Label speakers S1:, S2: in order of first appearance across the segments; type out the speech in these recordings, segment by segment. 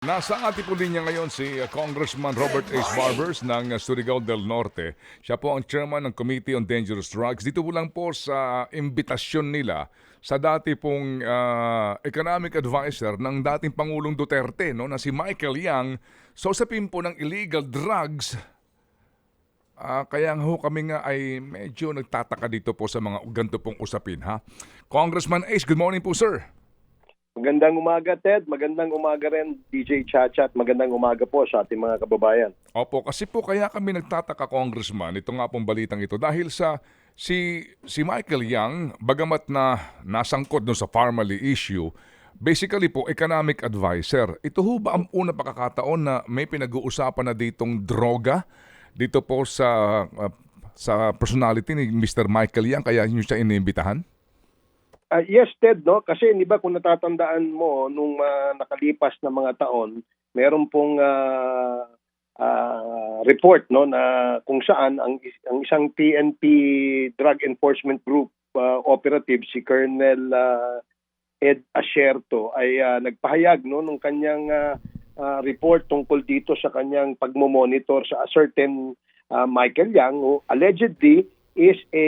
S1: Nasa ating po linya ngayon si uh, Congressman Robert H. Barbers ng uh, Surigao del Norte. Siya po ang chairman ng Committee on Dangerous Drugs. Dito po lang po sa imbitasyon nila sa dati pong uh, economic advisor ng dating Pangulong Duterte no, na si Michael Yang. So usapin po ng illegal drugs. Ah, kaya ho kami nga ay medyo nagtataka dito po sa mga ganito pong usapin ha. Congressman Ace, good morning po sir.
S2: Magandang umaga, Ted. Magandang umaga rin, DJ Chacha. At magandang umaga po sa ating mga kababayan.
S1: Opo, kasi po kaya kami nagtataka, Congressman, ito nga pong balitang ito, dahil sa si si Michael Yang, bagamat na nasangkot no sa Farmally issue, basically po, economic advisor. Ito ho ba ang unang pagkakataon na may pinag-uusapan na ditong droga dito po sa uh, sa personality ni Mr. Michael Yang, kaya nyo siya iniimbitahan?
S2: Ah, yes, Ted, no? Kasi di ba kung natatandaan mo nung ah, nakalipas na mga taon, meron pong ah, ah, report no na kung saan ang, ang isang PNP Drug Enforcement Group ah, operative si Colonel ah, Ed Asierto ay ah, nagpahayag no nung kanyang ah, ah, report tungkol dito sa kanyang pagmo-monitor sa a certain ah, Michael Yang who allegedly is a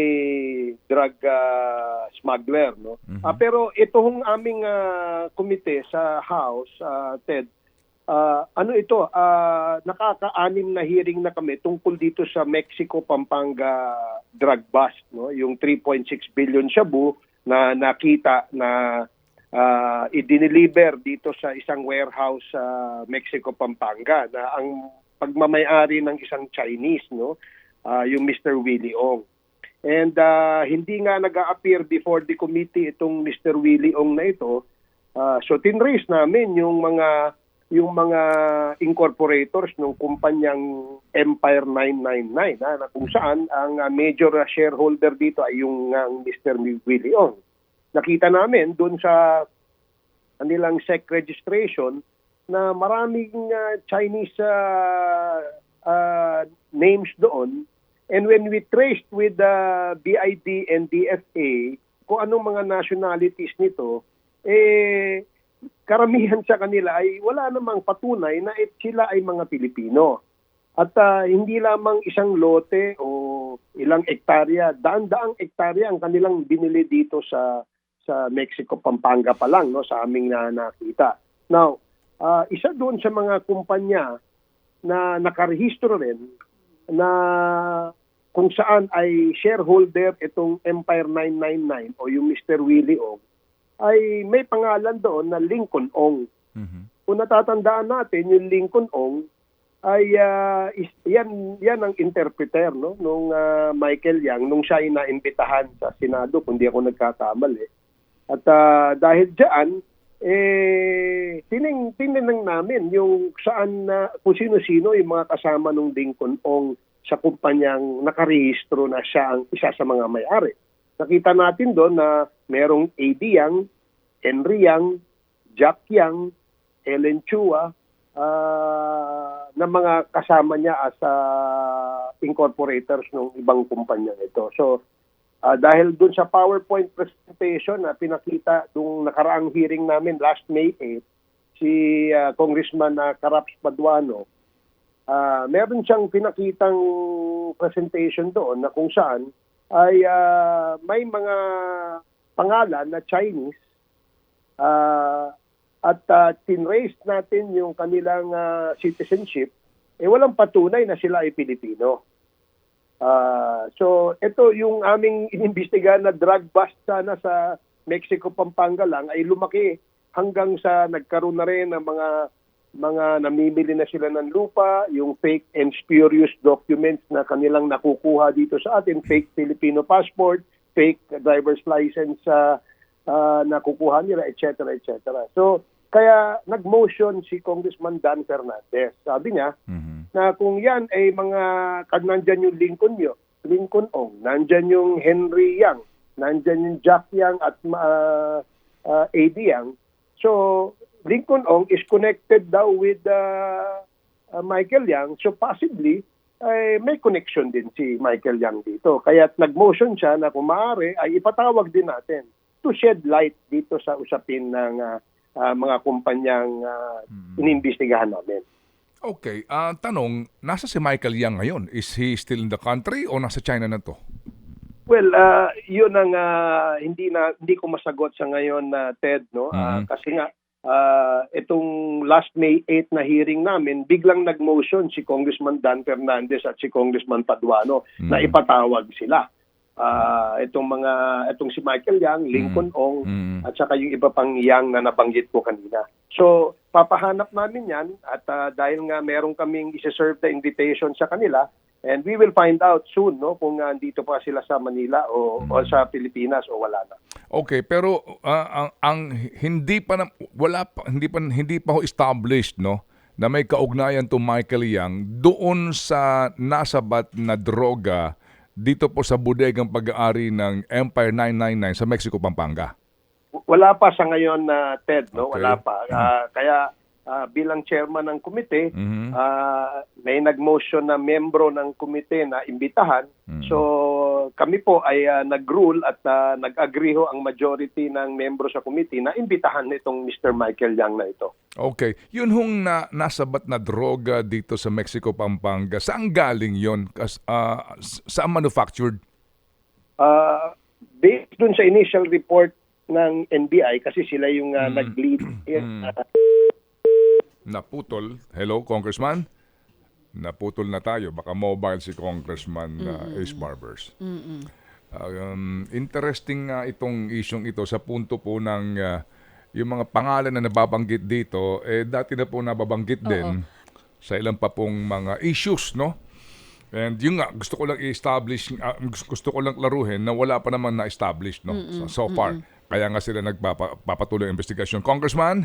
S2: drug ah, smuggler no? Ah, pero ito hong aming ah, komite sa House ah, Ted ah, ano ito? Ah, nakaka-anim na hearing na kami tungkol dito sa Mexico Pampanga drug bust no? Yung 3.6 billion shabu na nakita na uh, i-deliver dito sa isang warehouse sa Mexico Pampanga na ang pagmamayari ng isang Chinese no? Ah, yung Mr. Willie Ong And ah, hindi nga nag-a-appear before the committee itong Mr. Willie Ong na ito. Ah, so tinrace namin yung mga yung mga incorporators ng kumpanyang Empire 999 ha, na kung saan ang ah, major shareholder dito ay yung ah, Mr. Willie Ong. Nakita namin doon sa kanilang SEC registration na maraming ah, Chinese ah, ah, names doon And when we traced with the BID and DFA kung anong mga nationalities nito, eh, karamihan sa kanila ay wala namang patunay na it, sila ay mga Pilipino. At ah, hindi lamang isang lote o ilang ektarya, daan-daang ektarya ang kanilang binili dito sa sa Mexico, Pampanga pa lang, no, sa aming na nakita. Now, ah, isa doon sa mga kumpanya na nakarehistro rin na kung saan ay shareholder itong Empire 999 o yung Mr. Willie Ong ay may pangalan doon na Lincoln Ong. Kung natatandaan natin, yung Lincoln Ong ay ah, is, yan yan ang interpreter no nung ah, Michael Yang nung siya ay naimbitahan sa Senado kung di ako nagkakamali. At ah, dahil diyan eh tining tiningnan namin yung saan na kung sino-sino yung mga kasama nung Lincoln Ong sa kumpanyang nakarehistro na siya ang isa sa mga may-ari. Nakita natin doon na merong AD Yang, Henry Yang, Jack Yang, Ellen Chua, ah, na mga kasama niya as ah, incorporators ng ibang kumpanya ito. So, ah, dahil doon sa PowerPoint presentation na pinakita nung nakaraang hearing namin last May 8, si ah, Congressman na Caraps Paduano, ah meron siyang pinakitang presentation doon na kung saan ay ah, may mga pangalan na Chinese ah, at uh, tinrace natin yung kanilang ah, citizenship, eh walang patunay na sila ay Pilipino. Ah, so ito yung aming inimbestigahan na drug bust sana sa Mexico Pampanga lang ay lumaki hanggang sa nagkaroon na rin ng mga mga namimili na sila ng lupa, yung fake and spurious documents na kanilang nakukuha dito sa atin, fake Filipino passport, fake driver's license sa uh, nakukuha nila, etc. etc. So, kaya nag-motion si Congressman Dan Fernandez. Sabi niya na kung yan ay mga, kag nandyan yung Lincoln yo, Lincoln Ong, nandyan yung Henry Yang, nandyan yung Jack Yang at uh, uh, AD Yang. So, Lincoln Ong is connected daw with uh, uh, Michael Yang. So, possibly, ay may connection din si Michael Yang dito. Kaya nag-motion siya na kung maaari ay ipatawag din natin to shed light dito sa usapin ng uh, ah, mga kumpanyang ah, iniimbestigahan namin.
S1: Okay, ah tanong, nasa si Michael Yang ngayon? Is he still in the country o nasa China na to?
S2: Well, ah, yun ang ah, hindi na hindi ko masagot sa ngayon na Ted no Ah,
S1: Mhm.
S2: kasi nga ah, itong last May 8 na hearing namin biglang nag-motion si Congressman Dan Fernandez at si Congressman Paduano na
S1: Mhm.
S2: ipatawag sila. Ah, itong mga itong si Michael Yang, Lincoln Ong
S1: Mm.
S2: at saka yung iba pang yang na nabanggit ko kanina. So, papahanap namin yan at ah, dahil nga meron kaming isi-serve na invitation sa kanila and we will find out soon no kung ah, andito pa sila sa Manila o, o sa Pilipinas o wala na.
S1: Okay, pero ah, ang, ang hindi pa na, wala pa hindi pa hindi pa ho established no na may kaugnayan to Michael Yang doon sa nasabat na droga dito po sa bodegang pag-aari ng Empire 999 sa Mexico, Pampanga.
S2: Wala pa sa ngayon na Ted no,
S1: Okay.
S2: wala pa. Ah, kaya ah, bilang chairman ng komite,
S1: Mhm.
S2: ah, may nag-motion na membro ng komite na imbitahan.
S1: Mhm.
S2: So kami po ay ah, nag-rule at ah, nag-agree ho ang majority ng membro sa committee na imbitahan itong Mr. Michael Yang na ito.
S1: Okay, yun hong na, nasabat na droga dito sa Mexico, Pampanga. Saan galing yon? Kas, s- saan manufactured?
S2: Ah, based dun sa initial report ng NBI kasi sila yung ah,
S1: Mm.
S2: nag-lead ah,
S1: Naputol. Hello, Congressman? Naputol na tayo. Baka mobile si Congressman uh, Ace Barbers. Um, interesting nga itong isyong ito sa punto po ng uh, yung mga pangalan na nababanggit dito, eh dati na po nababanggit din sa ilang pa pong mga issues, no? And yung nga, gusto ko lang i-establish, ah, gusto ko lang laruhin na wala pa naman na-establish, no? So, so far. Kaya nga sila nagpapatuloy ang investigasyon. Congressman?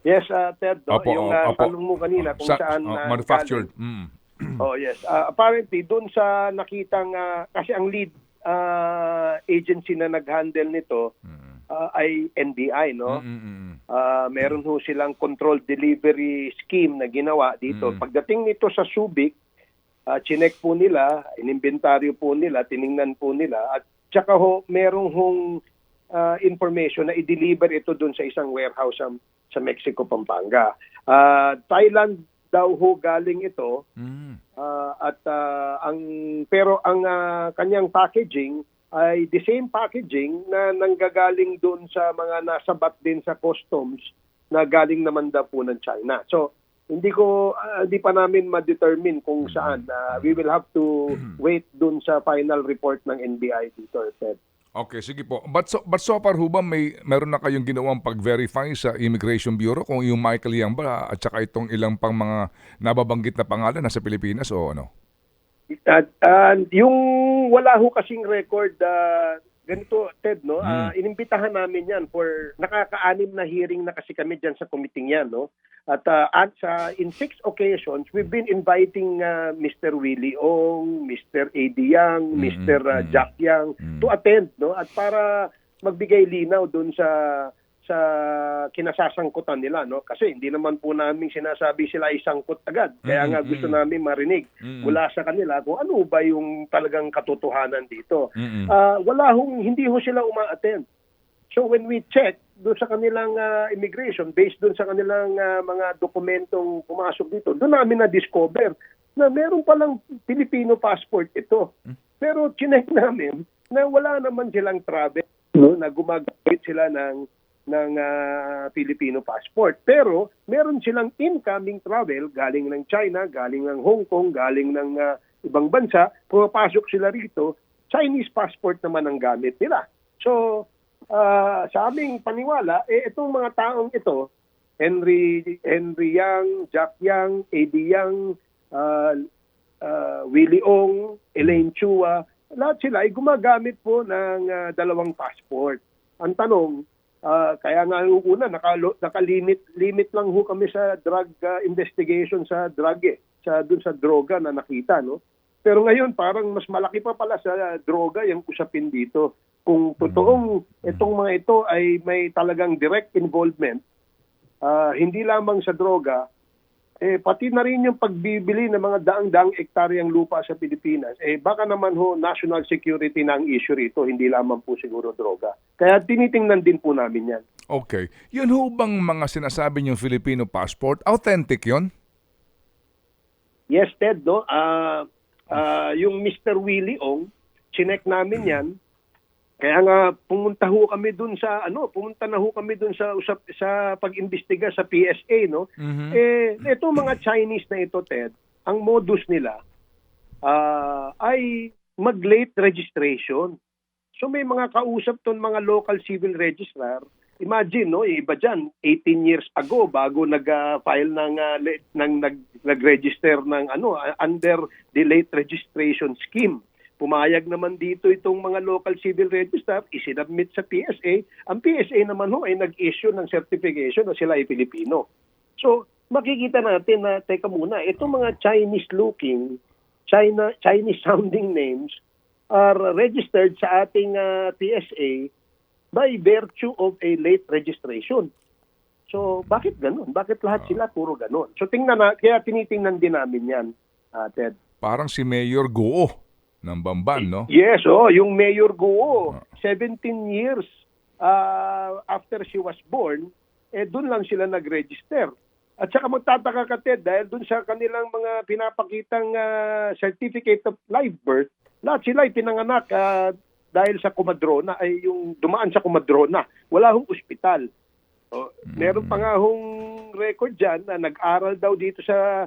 S2: Yes, ah, Ted, no?
S1: Opo,
S2: yung
S1: opo.
S2: tanong mo kanina kung
S1: Sa-
S2: saan
S1: oh,
S2: ah,
S1: manufactured. Mm.
S2: Oh, yes. Ah, apparently, doon sa nakitang, ah, kasi ang lead ah, agency na nag-handle nito ah, ay NBI, no?
S1: Mm, mm, mm.
S2: Ah, meron ho silang control delivery scheme na ginawa dito.
S1: Mm.
S2: Pagdating nito sa Subic, uh, chinek po nila, inimbentaryo po nila, tiningnan po nila, at tsaka ho, merong hong ah, information na i-deliver ito doon sa isang warehouse sa, sa Mexico, Pampanga. Ah, Thailand daw ho galing ito,
S1: Mm.
S2: Ah, at ah, ang pero ang ah, kanyang packaging ay the same packaging na nanggagaling doon sa mga nasabat din sa customs na galing naman daw po ng China. So hindi ko ah, hindi pa namin ma-determine kung saan. Ah, we will have to wait doon sa final report ng NBI dito, Ted.
S1: Okay, sige po. But so, but so far ho may meron na kayong ginawang pag-verify sa Immigration Bureau kung yung Michael Yang ba at saka itong ilang pang mga nababanggit na pangalan nasa Pilipinas o ano?
S2: At ah, yung wala ho kasing record ah, ganito Ted no Ah, inimbitahan namin yan for nakakaanim na hearing na kasi kami diyan sa committee yan no at ah, at sa in six occasions we've been inviting ah, Mr. Willie Ong, Mr. Eddie Yang,
S1: Mm,
S2: Mr. ah,
S1: mm.
S2: Jack Yang
S1: Mm.
S2: to attend no at para magbigay linaw doon sa sa kinasasangkutan nila no kasi hindi naman po namin sinasabi sila ay sangkot agad kaya nga gusto namin marinig mula sa kanila kung ano ba yung talagang katotohanan dito.
S1: Mm-mm.
S2: Ah, wala hong hindi ho sila uma-attend. So when we check doon sa kanilang ah, immigration based doon sa kanilang ah, mga dokumentong pumasok dito, doon namin na discover na meron palang Filipino passport ito. Pero chinek namin na wala naman silang travel no, na gumagamit sila ng ng ah, Filipino passport. Pero meron silang incoming travel galing ng China, galing ng Hong Kong, galing ng ah, ibang bansa, pumapasok sila rito, Chinese passport naman ang gamit nila. So, ah, sa aming paniwala, eh, itong mga taong ito, Henry Henry Yang, Jack Yang, Eddie Yang, ah, ah, Willie Ong, Elaine Chua, lahat sila ay gumagamit po ng ah, dalawang passport. Ang tanong, ah, kaya nga nung una, nakalo, nakalimit limit lang ho kami sa drug ah, investigation sa drug eh, sa, dun sa droga na nakita. No? Pero ngayon, parang mas malaki pa pala sa droga yung usapin dito. Kung totoong itong mga ito ay may talagang direct involvement, ah, hindi lamang sa droga, eh, pati na rin yung pagbibili ng mga daang-daang ektaryang lupa sa Pilipinas, eh baka naman ho national security na ang issue rito, hindi lamang po siguro droga. Kaya tinitingnan din po namin yan.
S1: Okay. Yun ho bang mga sinasabi niyong Filipino passport? Authentic yun?
S2: Yes, Ted, no? Ah, ah, yung Mr. Willie Ong, chinek namin yan. Kaya nga pumunta ho kami dun sa ano, pumunta na ho kami dun sa usap sa pag-imbestiga sa PSA, no? Eh ito mga Chinese na ito, Ted, ang modus nila ah, ay mag-late registration. So may mga kausap ton mga local civil registrar. Imagine no, iba diyan 18 years ago bago nag-file ng ah, late- ng nag, nag-register ng ano ah, under the late registration scheme. Pumayag naman dito itong mga local civil registrar, isinabmit sa PSA. Ang PSA naman ho ay nag-issue ng certification na sila ay Pilipino. So, makikita natin na, teka muna, itong mga Chinese-looking, China, Chinese-sounding names are registered sa ating ah, PSA by virtue of a late registration. So, bakit ganun? Bakit lahat sila puro ganun? So, tingnan na, kaya tinitingnan din namin yan, ah, Ted.
S1: Parang si Mayor Goo ng Bamban, no?
S2: Yes, oh, yung Mayor Guo, 17 years uh, after she was born, eh doon lang sila nag-register. At saka magtataka ka, Ted, dahil doon sa kanilang mga pinapakitang ah, certificate of live birth, lahat sila ay pinanganak ah, dahil sa kumadrona, ay yung dumaan sa kumadrona. Wala hong ospital. Oh, Meron pa nga hong record dyan na nag-aral daw dito sa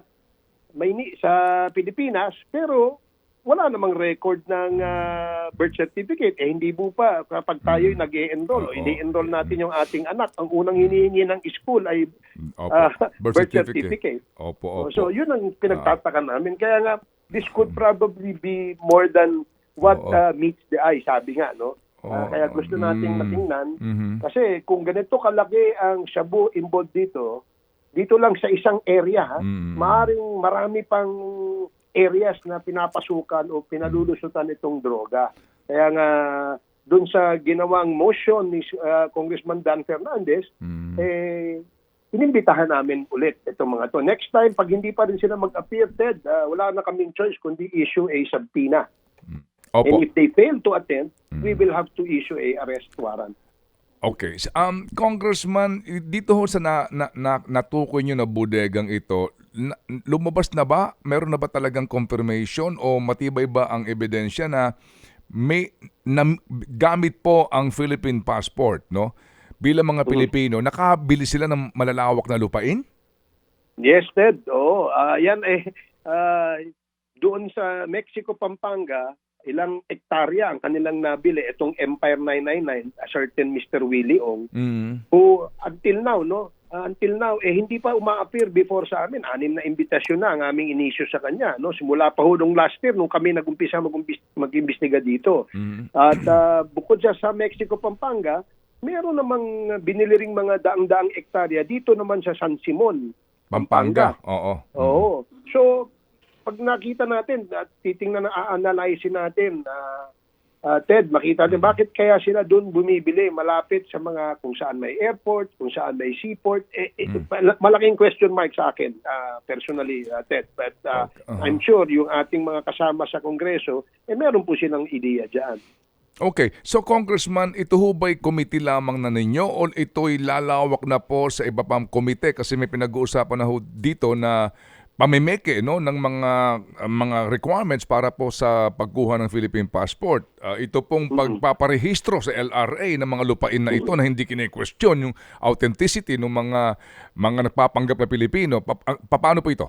S2: Mayni sa Pilipinas, pero wala namang record ng ah, birth certificate. Eh, hindi po pa kapag tayo nag enroll
S1: Oo.
S2: ini-enroll natin yung ating anak. Ang unang hinihingi ng school ay
S1: Opo.
S2: ah,
S1: Birth certificate.
S2: Oh,
S1: Opo, opo.
S2: So, yun ang pinagtataka namin. Kaya nga, this could probably be more than what
S1: Oo.
S2: ah, meets the eye, sabi nga, no? Ah,
S1: Oo.
S2: kaya gusto nating
S1: Mm.
S2: matingnan.
S1: Mhm.
S2: Kasi kung ganito kalaki ang shabu involved dito, dito lang sa isang area, ha,
S1: Mm.
S2: maaring marami pang areas na pinapasukan o pinalulusutan itong droga. Kaya nga, doon sa ginawang motion ni ah, Congressman Dan Fernandez,
S1: Mm.
S2: eh, inimbitahan namin ulit itong mga to. Next time, pag hindi pa rin sila mag-appear, Ted, ah, wala na kaming choice kundi issue a subpoena.
S1: Opo.
S2: And if they fail to attend,
S1: Mm.
S2: we will have to issue a arrest warrant.
S1: Okay. Um, Congressman, i- dito ho sa na, na, na, natukoy nyo na bodegang ito, na- lumabas na ba? Meron na ba talagang confirmation o matibay ba ang ebidensya na may na, gamit po ang Philippine passport, no? Bilang mga Pilipino, nakabili sila ng malalawak na lupain?
S2: Yes, Ted. Oo. Ah, yan eh, ah, doon sa Mexico, Pampanga, ilang ektarya ang kanilang nabili. Itong Empire 999, a certain Mr. Willie Ong,
S1: Mm.
S2: who until now, no, ah, until now, eh hindi pa uma-appear before sa amin. Anim na imbitasyon na ang aming inisyo sa kanya. No? Simula pa ho nung last year, nung kami nagumpisa mag-umpis- mag-imbestiga dito.
S1: Mm.
S2: At ah, bukod sa Mexico, Pampanga, meron namang binili ring mga daang-daang ektarya dito naman sa San Simon,
S1: Pampanga. Oo.
S2: Oo. So, pag nakita natin at titingnan na a-analyze natin ah, ah, Ted, makita natin bakit kaya sila doon bumibili malapit sa mga kung saan may airport, kung saan may seaport. Eh, eh, mal- malaking question mark sa akin ah, personally, ah, Ted. But
S1: Okay. Uh-huh.
S2: I'm sure yung ating mga kasama sa Kongreso, eh meron po silang ideya dyan.
S1: Okay, so Congressman, ito ho ba'y committee lamang na ninyo o ito'y lalawak na po sa iba pang komite kasi may pinag-uusapan na ho dito na pamimeke no ng mga mga requirements para po sa pagkuha ng Philippine passport. Ah, ito pong pagpaparehistro sa LRA ng mga lupain na ito na hindi kine-question yung authenticity ng mga mga nagpapanggap na Pilipino. Pa- ah, paano po ito?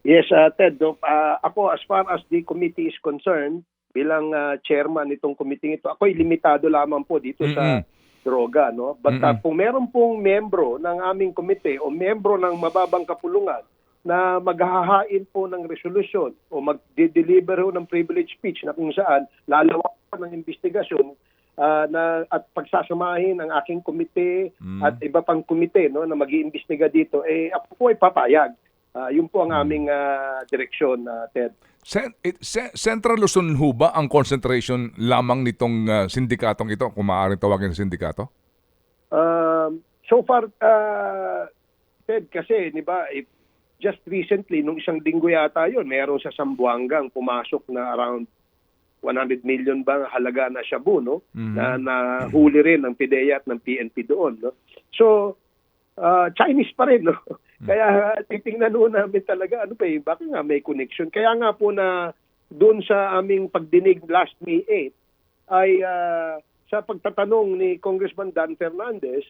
S2: Yes, uh, Ted. ah, ako, as far as the committee is concerned, bilang ah, chairman nitong committee ito, ako ay limitado lamang po dito sa droga. No? But
S1: Mm-mm.
S2: kung meron pong membro ng aming komite o membro ng mababang kapulungan na maghahain po ng resolution o mag-deliver ng privilege speech na kung saan lalawakan ng investigasyon ah, na at pagsasamahin ang aking komite
S1: Mm.
S2: at iba pang komite no na mag-iimbestiga dito eh ako po ay papayag. Ah, yun po ang aming ah, direksyon, ah, Ted.
S1: It- Central Luzon ho ba ang concentration lamang nitong ah, sindikatong ito, kung maaaring tawagin na sindikato?
S2: Um, so far, uh, Ted, kasi, di ba, eh, just recently, nung isang linggo yata yun, meron sa Sambuangang pumasok na around 100 million ba ang halaga na shabu, no?
S1: Mhm.
S2: Na nahuli rin ng PDEA at ng PNP doon, no? So, ah, Chinese pa rin, no? Kaya titingnan ho namin talaga, ano pa eh, baka nga may connection. Kaya nga po na doon sa aming pagdinig last May 8, ay ah, sa pagtatanong ni Congressman Dan Fernandez,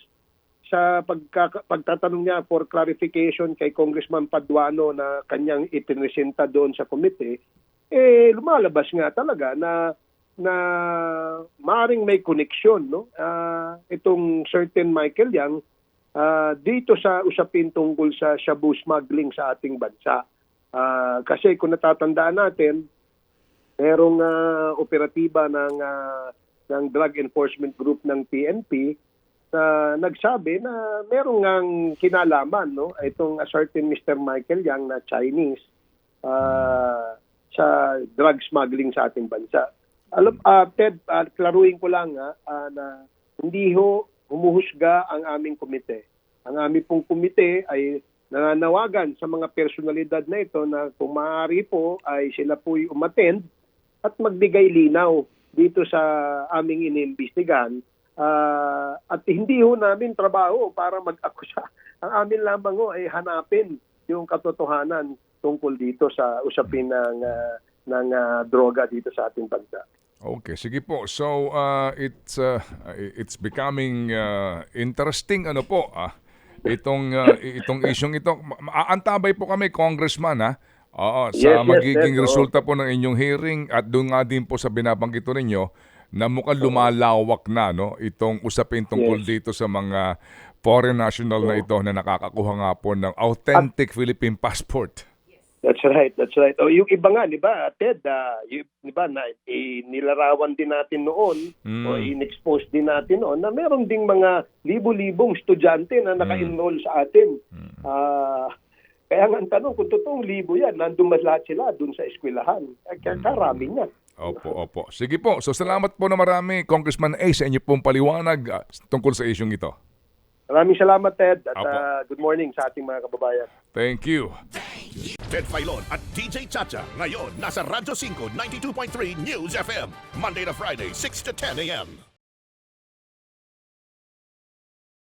S2: sa pagka, pagtatanong niya for clarification kay Congressman Paduano na kanyang ipinresenta doon sa komite, eh lumalabas nga talaga na na maring may connection no Ah, itong certain Michael Yang ah, dito sa usapin tungkol sa shabu smuggling sa ating bansa. Ah, kasi kung natatandaan natin, merong ah, operatiba ng ah, ng Drug Enforcement Group ng PNP na nagsabi na merong ngang kinalaman no itong a certain Mr. Michael Yang na Chinese ah, sa drug smuggling sa ating bansa. Alam ah, Ted, ah, klaruhin ko lang ah, ah, na hindi ho humuhusga ang aming komite. Ang aming pong komite ay nananawagan sa mga personalidad na ito na kung maaari po ay sila po'y umattend at magbigay linaw dito sa aming iniimbestigahan Ah, at hindi ho namin trabaho para mag-akusa. Ang amin lamang ho ay hanapin yung katotohanan tungkol dito sa usapin ng ah, ng ah, droga dito sa ating bansa.
S1: Okay, sige po. So, uh, it's uh, it's becoming uh, interesting ano po ah. Itong uh, itong isyong ito. Aantabay po kami congressman ha. Oo, sa
S2: Yes,
S1: magiging
S2: yes,
S1: resulta po ng inyong hearing at doon nga din po sa binabanggit ninyo na mukhang lumalawak na no itong usapin tungkol
S2: Yes.
S1: dito sa mga foreign national na ito na nakakakuha nga po ng authentic Philippine passport.
S2: That's right, that's right. O yung iba nga, di ba, Ted, yung, di ba, na, eh, nilarawan din natin noon
S1: Mm.
S2: o in-expose din natin noon na meron ding mga libo-libong estudyante na naka-enroll sa atin. Ah, kaya nga ang tanong, kung totoong libo yan, nandun mas lahat sila dun sa eskwelahan. Kaya karami niya.
S1: Opo, opo. Sige po. So salamat po na marami, Congressman A, sa inyo pong paliwanag ah, tungkol sa isyong ito.
S2: Maraming salamat, Ted, at
S1: Opo.
S2: ah, good morning sa ating mga kababayan.
S1: Thank you.
S3: Ted Filon at DJ Chacha. Ngayon, nasa Radyo 5, 92.3 News FM. Monday to Friday, 6 to 10 a.m.